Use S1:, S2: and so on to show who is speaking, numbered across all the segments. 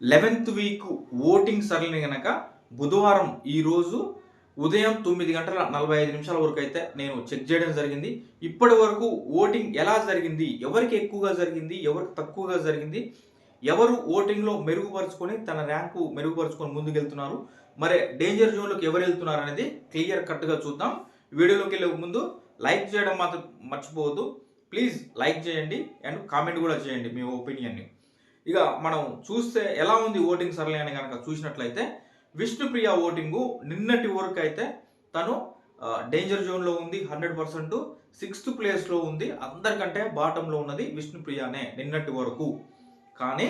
S1: Eleventh week voting సరళిని కనుక బుధవారం ఈరోజు ఉదయం తొమ్మిది గంటల నలభై ఐదు నిమిషాల వరకు అయితే నేను చెక్ చేయడం జరిగింది. ఇప్పటి వరకు ఓటింగ్ ఎలా జరిగింది? ఎవరికి ఎక్కువగా జరిగింది? ఎవరికి తక్కువగా జరిగింది? ఎవరు ఓటింగ్లో మెరుగుపరుచుకొని తన ర్యాంకు మెరుగుపరుచుకొని ముందుకెళ్తున్నారు? మరి డేంజర్ జోన్లోకి ఎవరు వెళ్తున్నారు అనేది క్లియర్ కట్గా చూద్దాం. వీడియోలోకి వెళ్ళే ముందు లైక్ చేయడం మాత్రం మర్చిపోవద్దు. ప్లీజ్ లైక్ చేయండి అండ్ కామెంట్ కూడా చేయండి మీ ఒపీనియన్ని. ఇక మనం చూస్తే ఎలా ఉంది ఓటింగ్ సరళి అని కనుక చూసినట్లయితే విష్ణుప్రియ ఓటింగు నిన్నటి వరకు అయితే తను డేంజర్ జోన్లో ఉంది హండ్రెడ్ పర్సెంట్ సిక్స్త్ ప్లేస్లో ఉంది అందరికంటే బాటంలో ఉన్నది విష్ణుప్రియనే నిన్నటి వరకు. కానీ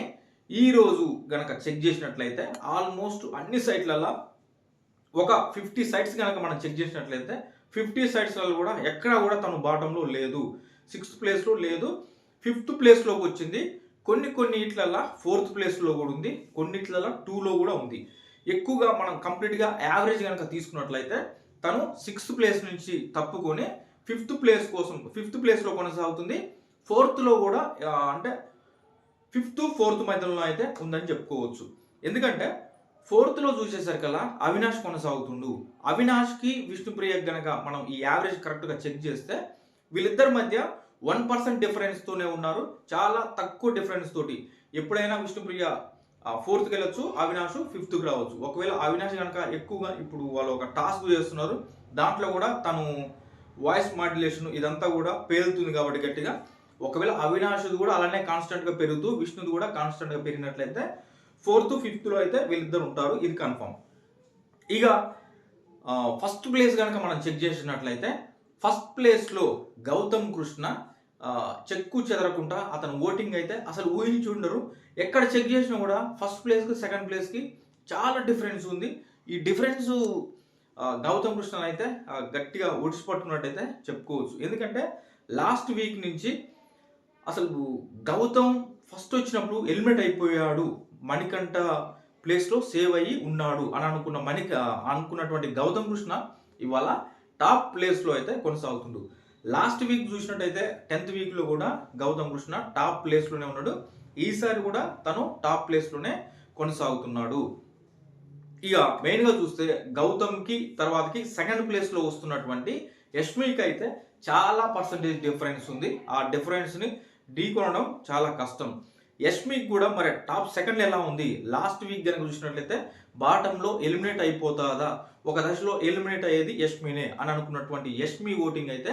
S1: ఈరోజు గనక చెక్ చేసినట్లయితే ఆల్మోస్ట్ అన్ని సైట్లలో ఒక ఫిఫ్టీ సైట్స్ కనుక మనం చెక్ చేసినట్లయితే ఫిఫ్టీ సైట్స్లలో కూడా ఎక్కడా కూడా తను బాటంలో లేదు. సిక్స్త్ ప్లేస్లో లేదు ఫిఫ్త్ ప్లేస్లోకి వచ్చింది. కొన్ని కొన్ని ఇట్లల్లో ఫోర్త్ ప్లేస్లో కూడా ఉంది కొన్నిట్లలో టూలో కూడా ఉంది. ఎక్కువగా మనం కంప్లీట్గా యావరేజ్ కనుక తీసుకున్నట్లయితే తను సిక్స్త్ ప్లేస్ నుంచి తప్పుకొని ఫిఫ్త్ ప్లేస్ కోసం ఫిఫ్త్ ప్లేస్లో కొనసాగుతుంది. ఫోర్త్లో కూడా అంటే ఫిఫ్త్ ఫోర్త్ మధ్యలో అయితే ఉందని చెప్పుకోవచ్చు. ఎందుకంటే ఫోర్త్లో చూసేసరికల్లా అవినాష్ కొనసాగుతుండు. అవినాష్కి విష్ణుప్రియ గనక మనం ఈ యావరేజ్ కరెక్ట్గా చెక్ చేస్తే వీళ్ళిద్దరి మధ్య వన్ పర్సెంట్ డిఫరెన్స్తోనే ఉన్నారు. చాలా తక్కువ డిఫరెన్స్ తోటి. ఎప్పుడైనా విష్ణుప్రియ ఫోర్త్కి వెళ్ళొచ్చు అవినాష్ ఫిఫ్త్కి రావచ్చు. ఒకవేళ అవినాష్ కనుక ఎక్కువగా ఇప్పుడు వాళ్ళు ఒక టాస్క్ చేస్తున్నారు దాంట్లో కూడా తను వాయిస్ మాడ్యులేషన్ ఇదంతా కూడా పేలుతుంది కాబట్టి గట్టిగా. ఒకవేళ అవినాష్ది కూడా అలానే కాన్స్టెంట్గా పెరుగుతూ విష్ణుది కూడా కాన్స్టెంట్గా పెరిగినట్లయితే ఫోర్త్ ఫిఫ్త్లో అయితే వీళ్ళిద్దరు ఉంటారు. ఇది కన్ఫర్మ్ ఇక ఫస్ట్ ప్లేస్ కనుక మనం చెక్ చేసినట్లయితే ఫస్ట్ ప్లేస్లో గౌతమ్ కృష్ణ చెక్కు చెదరకుండా అతను ఓటింగ్ అయితే అసలు ఊహించి ఉండరు. ఎక్కడ చెక్ చేసినా కూడా ఫస్ట్ ప్లేస్కి సెకండ్ ప్లేస్కి చాలా డిఫరెన్స్ ఉంది. ఈ డిఫరెన్స్ గౌతమ్ కృష్ణ అయితే గట్టిగా ఒడిసి పట్టుకున్నట్టయితే చెప్పుకోవచ్చు. ఎందుకంటే లాస్ట్ వీక్ నుంచి అసలు గౌతమ్ ఫస్ట్ వచ్చినప్పుడు హెల్మెట్ అయిపోయాడు. మణికంఠ ప్లేస్లో సేవ్ అయ్యి ఉన్నాడు అని అనుకున్న మణిక అనుకున్నటువంటి గౌతమ్ కృష్ణ ఇవాళ టాప్ ప్లేస్లో అయితే కొనసాగుతుండు. లాస్ట్ వీక్ చూసినట్టయితే టెన్త్ వీక్లో కూడా గౌతమ్ కృష్ణ టాప్ ప్లేస్లోనే ఉన్నాడు. ఈసారి కూడా తను టాప్ ప్లేస్లోనే కొనసాగుతున్నాడు. ఇక మెయిన్గా చూస్తే గౌతమ్కి తర్వాతకి సెకండ్ ప్లేస్లో వస్తున్నటువంటి యష్మికి అయితే చాలా పర్సంటేజ్ డిఫరెన్స్ ఉంది. ఆ డిఫరెన్స్ని ఢీకొనడం చాలా కష్టం. యష్మిక్ కూడా మరి టాప్ సెకండ్ ఎలా ఉంది? లాస్ట్ వీక్ కనుక చూసినట్లయితే బాటంలో ఎలిమినేట్ అయిపోతుందా? ఒక దశలో ఎలిమినేట్ అయ్యేది యష్మినే అని అనుకున్నటువంటి యష్మి ఓటింగ్ అయితే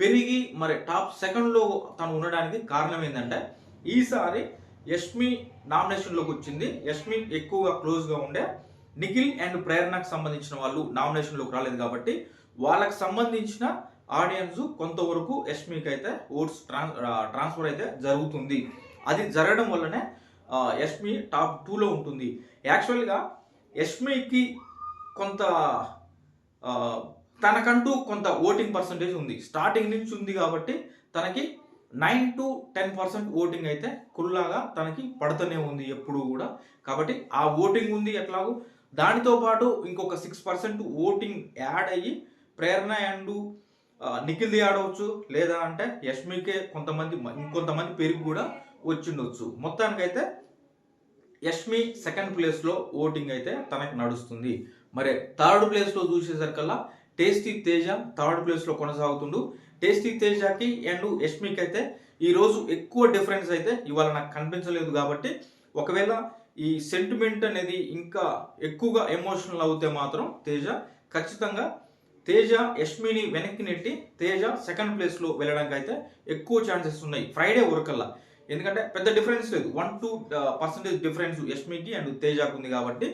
S1: పెరిగి మరి టాప్ సెకండ్లో తను ఉండడానికి కారణం ఏంటంటే ఈసారి యష్మి నామినేషన్లోకి వచ్చింది. యష్మి ఎక్కువగా క్లోజ్గా ఉండే నిఖిల్ అండ్ ప్రేరణకు సంబంధించిన వాళ్ళు నామినేషన్లోకి రాలేదు కాబట్టి వాళ్ళకి సంబంధించిన ఆడియన్స్ కొంతవరకు యష్మికి అయితే ఓట్స్ ట్రాన్స్ ట్రాన్స్ఫర్ అయితే జరుగుతుంది. అది జరగడం వల్లనే యష్మి టాప్ టూలో ఉంటుంది. యాక్చువల్గా యష్మికి కొంత తనకంటూ కొంత ఓటింగ్ పర్సంటేజ్ ఉంది. స్టార్టింగ్ నుంచి ఉంది కాబట్టి తనకి nine to ten percent voting అయితే కుల్లాగా తనకి పడుతూనే ఉంది ఎప్పుడు కూడా. కాబట్టి ఆ ఓటింగ్ ఉంది ఎట్లాగో? దానితో పాటు ఇంకొక సిక్స్ పర్సెంట్ ఓటింగ్ యాడ్ అయ్యి ప్రేరణ అండ్ నిఖిల్ది ఆడవచ్చు లేదా అంటే యష్మికే కొంతమంది ఇంకొంతమంది పెరిగి కూడా వచ్చిండొచ్చు. మొత్తానికైతే యష్మి సెకండ్ ప్లేస్లో ఓటింగ్ అయితే తనకి నడుస్తుంది. మరి థర్డ్ ప్లేస్లో చూసేసరికల్లా టేస్టీ తేజ థర్డ్ ప్లేస్లో కొనసాగుతుండు. టేస్టీ తేజకి అండ్ యష్మికి అయితే ఈరోజు ఎక్కువ డిఫరెన్స్ అయితే ఇవాళ నాకు కనిపించలేదు కాబట్టి ఒకవేళ ఈ సెంటిమెంట్ అనేది ఇంకా ఎక్కువగా ఎమోషనల్ అవుతే మాత్రం తేజ ఖచ్చితంగా తేజ యష్మిని వెనక్కి నెట్టి తేజ సెకండ్ ప్లేస్లో వెళ్ళడానికి అయితే ఎక్కువ ఛాన్సెస్ ఉన్నాయి. ఫ్రైడే వరకల్లా ఎందుకంటే పెద్ద డిఫరెన్స్ లేదు. వన్ టూ పర్సెంటేజ్ డిఫరెన్స్ యష్మికి అండ్ తేజకు ఉంది కాబట్టి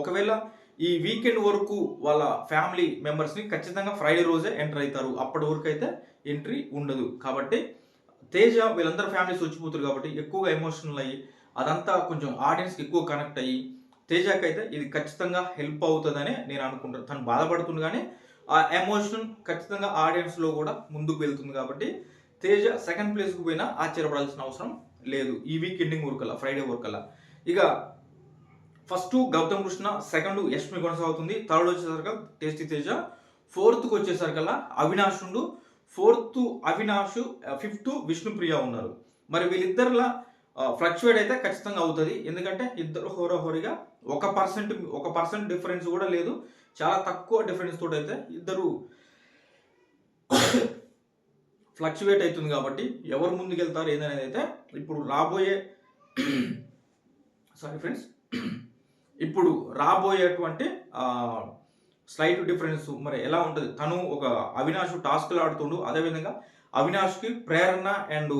S1: ఒకవేళ ఈ వీకెండ్ వరకు వాళ్ళ ఫ్యామిలీ మెంబర్స్ని ఖచ్చితంగా ఫ్రైడే రోజే ఎంటర్ అవుతారు అప్పటి వరకు అయితే ఎంట్రీ ఉండదు. కాబట్టి తేజ వీళ్ళందరూ ఫ్యామిలీస్ వచ్చిపోతారు కాబట్టి ఎక్కువగా ఎమోషనల్ అయ్యి అదంతా కొంచెం ఆడియన్స్కి ఎక్కువ కనెక్ట్ అయ్యి తేజాకి అయితే ఇది ఖచ్చితంగా హెల్ప్ అవుతుందని నేను అనుకుంటాను తను బాధపడుతుంది కానీ ఆ ఎమోషన్ ఖచ్చితంగా ఆడియన్స్లో కూడా ముందుకు వెళ్తుంది కాబట్టి తేజ సెకండ్ ప్లేస్కి పోయినా ఆశ్చర్యపడాల్సిన అవసరం లేదు. ఈ వీక్ ఎండింగ్ వరకల్లా ఫ్రైడే వరకల్లా. ఇక ఫస్ట్ గౌతమ్ కృష్ణ సెకండ్ యష్మి కొనసాగుతుంది. థర్డ్ వచ్చేసరికి టేస్టీ తేజ. ఫోర్త్కి వచ్చేసరికల్లా అవినాష్ ఉండు. ఫోర్త్ అవినాష్ ఫిఫ్త్ విష్ణుప్రియ ఉన్నారు. మరి వీళ్ళిద్దరిలా ఫ్లక్చువేట్ అయితే ఖచ్చితంగా అవుతుంది. ఎందుకంటే ఇద్దరు హోరాహోరీగా ఒక పర్సెంట్ ఒక పర్సెంట్ డిఫరెన్స్ కూడా లేదు. చాలా తక్కువ డిఫరెన్స్ తోటి అయితే ఇద్దరు ఫ్లక్చువేట్ అవుతుంది కాబట్టి ఎవరు ముందుకెళ్తారు ఏదనేది ఏందనేది అయితే ఇప్పుడు రాబోయే సారీ ఫ్రెండ్స్ ఇప్పుడు రాబోయేటువంటి స్లైట్ డిఫరెన్స్ మరి ఎలా ఉంటుంది? తను ఒక అవినాష్ టాస్క్లు ఆడుతుండు. అదేవిధంగా అవినాష్కి ప్రేరణ అండ్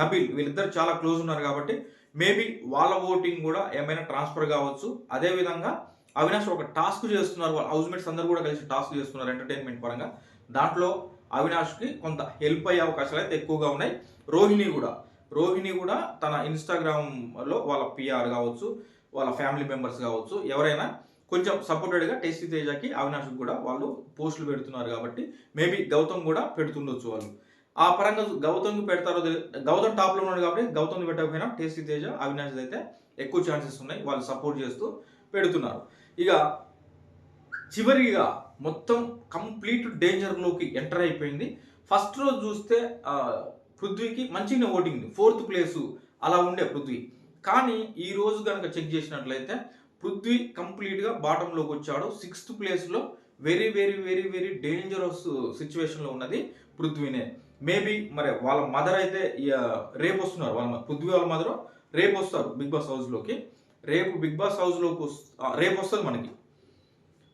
S1: నబీల్ వీళ్ళిద్దరు చాలా క్లోజ్ ఉన్నారు కాబట్టి మేబీ వాళ్ళ ఓటింగ్ కూడా ఏమైనా ట్రాన్స్ఫర్ కావచ్చు. అదేవిధంగా అవినాష్ ఒక టాస్క్ చేస్తున్నారు. వాళ్ళ హౌస్మేట్స్ అందరూ కూడా కలిసి టాస్క్ చేస్తున్నారు ఎంటర్టైన్మెంట్ పరంగా. దాంట్లో అవినాష్కి కొంత హెల్ప్ అయ్యే అవకాశాలు అయితే ఎక్కువగా ఉన్నాయి. రోహిణి కూడా. రోహిణి కూడా తన ఇన్స్టాగ్రామ్లో వాళ్ళ పిఆర్ కావచ్చు. వాళ్ళ ఫ్యామిలీ మెంబర్స్ కావచ్చు ఎవరైనా కొంచెం సపోర్టెడ్గా టేస్టీ తేజకి అవినాష్కి కూడా వాళ్ళు పోస్టులు పెడుతున్నారు కాబట్టి మేబీ గౌతమ్ కూడా పెడుతుండొచ్చు వాళ్ళు. ఆ పరంగా గౌతమ్కి పెడతారో గౌతమ్ టాప్లో ఉన్నాడు కాబట్టి గౌతమ్ని పెట్టకపోయినా టేస్టీ తేజ అవినాష్ అయితే ఎక్కువ ఛాన్సెస్ ఉన్నాయి వాళ్ళు సపోర్ట్ చేస్తూ పెడుతున్నారు. ఇక చివరిగా మొత్తం కంప్లీట్ డేంజర్లోకి ఎంటర్ అయిపోయింది. ఫస్ట్ రోజు చూస్తే పృథ్వీకి మంచిగా ఓటింగ్ ఫోర్త్ ప్లేసు అలా ఉండే పృథ్వీ. కానీ ఈ రోజు కనుక చెక్ చేసినట్లయితే పృథ్వీ కంప్లీట్గా బాటంలోకి వచ్చాడు. సిక్స్త్ ప్లేస్లో very very very very dangerous సిచ్యువేషన్లో ఉన్నది పృథ్వీనే. మేబీ మరి వాళ్ళ మదర్ అయితే రేపు వస్తున్నారు. వాళ్ళ పృథ్వీ వాళ్ళ మదర్ రేపు వస్తారు బిగ్ బాస్ హౌస్లోకి రేపు బిగ్ బాస్ హౌస్లోకి వస్- రేపు వస్తుంది మనకి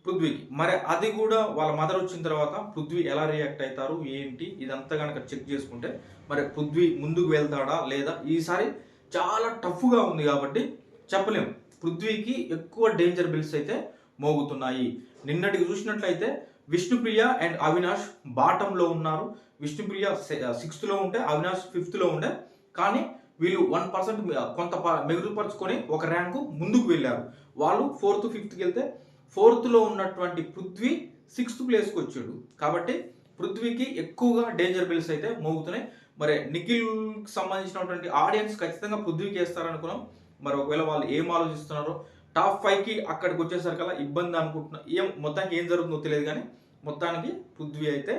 S1: పృథ్వీకి. మరి అది కూడా వాళ్ళ మదర్ వచ్చిన తర్వాత పృథ్వీ ఎలా రియాక్ట్ అవుతారు ఏంటి? ఇదంతా కనుక చెక్ చేసుకుంటే మరి పృథ్వీ ముందుకు వెళ్తాడా లేదా? ఈసారి చాలా టఫ్గా ఉంది కాబట్టి చెప్పలేం పృథ్వీకి ఎక్కువ డేంజర్ బిల్స్ అయితే మోగుతున్నాయి. నిన్నటికి చూసినట్లయితే విష్ణుప్రియ అండ్ అవినాష్ బాటంలో ఉన్నారు. విష్ణుప్రియ సిక్స్త్లో ఉంటే అవినాష్ ఫిఫ్త్లో ఉండే. కానీ వీళ్ళు వన్ పర్సెంట్ కొంత ప- మెరుగుపరుచుకొని ఒక ర్యాంకు ముందుకు వెళ్ళారు. వాళ్ళు ఫోర్త్ ఫిఫ్త్కి వెళ్తే ఫోర్త్లో ఉన్నటువంటి పృథ్వీ సిక్స్త్ ప్లేస్కి వచ్చాడు. కాబట్టి పృథ్వీకి ఎక్కువగా డేంజర్ బిల్స్ అయితే మోగుతున్నాయి. మరి నిఖిల్కి సంబంధించినటువంటి ఆడియన్స్ ఖచ్చితంగా పృథ్వీకి వేస్తారనుకున్నాం మరి ఒకవేళ వాళ్ళు ఏం ఆలోచిస్తున్నారో టాప్ ఫైవ్కి అక్కడికి వచ్చేసరికల్లా ఇబ్బంది అనుకుంటున్నా ఏం మొత్తానికి ఏం జరుగుతుందో తెలియదు కానీ మొత్తానికి పృథ్వీ అయితే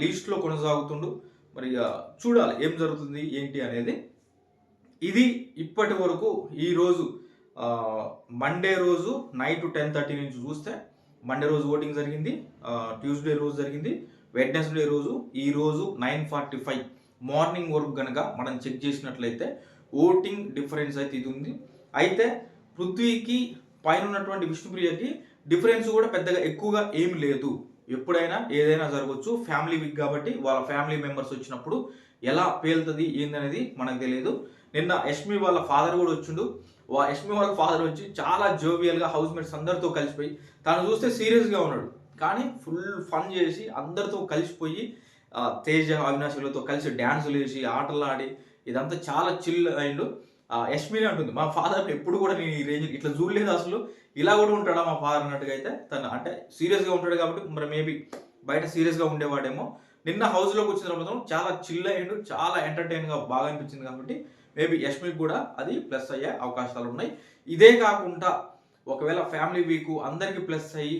S1: లీస్ట్లో కొనసాగుతుండు. మరి ఇక చూడాలి ఏం జరుగుతుంది ఏంటి అనేది. ఇది ఇప్పటి వరకు ఈరోజు మండే రోజు నైట్ టెన్ థర్టీ నుంచి చూస్తే మండే రోజు ఓటింగ్ జరిగింది ట్యూస్డే రోజు జరిగింది వెడ్నెస్డే రోజు ఈ రోజు నైన్ ఫార్టీ ఫైవ్. మార్నింగ్ వరకు కనుక మనం చెక్ చేసినట్లయితే ఓటింగ్ డిఫరెన్స్ అయితే ఇది ఉంది. అయితే పృథ్వీకి పైన ఉన్నటువంటి విష్ణుప్రియకి డిఫరెన్స్ కూడా పెద్దగా ఎక్కువగా ఏమి లేదు. ఎప్పుడైనా ఏదైనా జరగవచ్చు ఫ్యామిలీ వీక్ కాబట్టి వాళ్ళ ఫ్యామిలీ మెంబర్స్ వచ్చినప్పుడు ఎలా పేలుతుంది ఏందనేది మనకు తెలియదు. నిన్న యష్మి వాళ్ళ ఫాదర్ కూడా వచ్చిండు. వా యష్మి వాళ్ళ ఫాదర్ వచ్చి చాలా జోవియల్గా హౌస్ మేట్స్ అందరితో కలిసిపోయి తను చూస్తే సీరియస్గా ఉన్నాడు. కానీ ఫుల్ ఫన్ చేసి అందరితో కలిసిపోయి తేజ అవినాశులతో కలిసి డ్యాన్సులు వేసి ఆటలు ఆడి ఇదంతా చాలా చిల్ అండ్ యష్మిని అంటుంది మా ఫాదర్ ఎప్పుడు కూడా నేను ఈ రేంజ్ ఇట్లా చూడలేదు అసలు. ఇలా కూడా ఉంటాడా మా ఫాదర్ అన్నట్టుగా అయితే తను అంటే సీరియస్గా ఉంటాడు కాబట్టి మరి మేబీ బయట సీరియస్గా ఉండేవాడేమో. నిన్న హౌస్లోకి వచ్చిన తర్వాత చాలా చిల్ అయ్యిండు చాలా ఎంటర్టైన్గా బాగా అనిపించింది కాబట్టి మేబీ యష్మికి కూడా అది ప్లస్ అయ్యే అవకాశాలు ఉన్నాయి. ఇదే కాకుండా ఒకవేళ ఫ్యామిలీ వీక్ అందరికీ ప్లస్ అయ్యి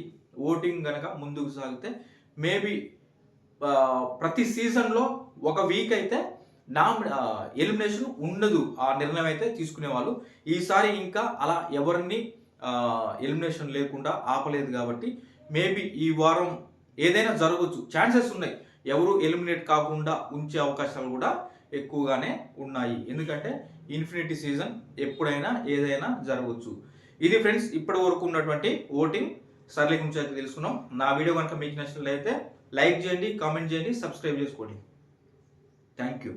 S1: ఓటింగ్ కనుక ముందుకు సాగితే మేబీ ప్రతి సీజన్లో ఒక వీక్ అయితే నా ఎలిమినేషన్ ఉండదు. ఆ నిర్ణయం అయితే తీసుకునేవాళ్ళు. ఈసారి ఇంకా అలా ఎవరిని ఎలిమినేషన్ లేకుండా ఆపలేదు కాబట్టి మేబీ ఈ వారం ఏదైనా జరగవచ్చు ఛాన్సెస్ ఉన్నాయి. ఎవరు ఎలిమినేట్ కాకుండా ఉంచే అవకాశాలు కూడా ఎక్కువగానే ఉన్నాయి. ఎందుకంటే ఇన్ఫినిటీ సీజన్ ఎప్పుడైనా ఏదైనా జరగవచ్చు ఇది ఫ్రెండ్స్ ఇప్పటి వరకు ఉన్నటువంటి ఓటింగ్. సర్లీ గురించి అయితే తెలుసుకున్నాం. నా వీడియో కనుక మీకు నచ్చినట్లయితే లైక్ చేయండి కామెంట్ చేయండి సబ్స్క్రైబ్ చేసుకోండి. Thank you.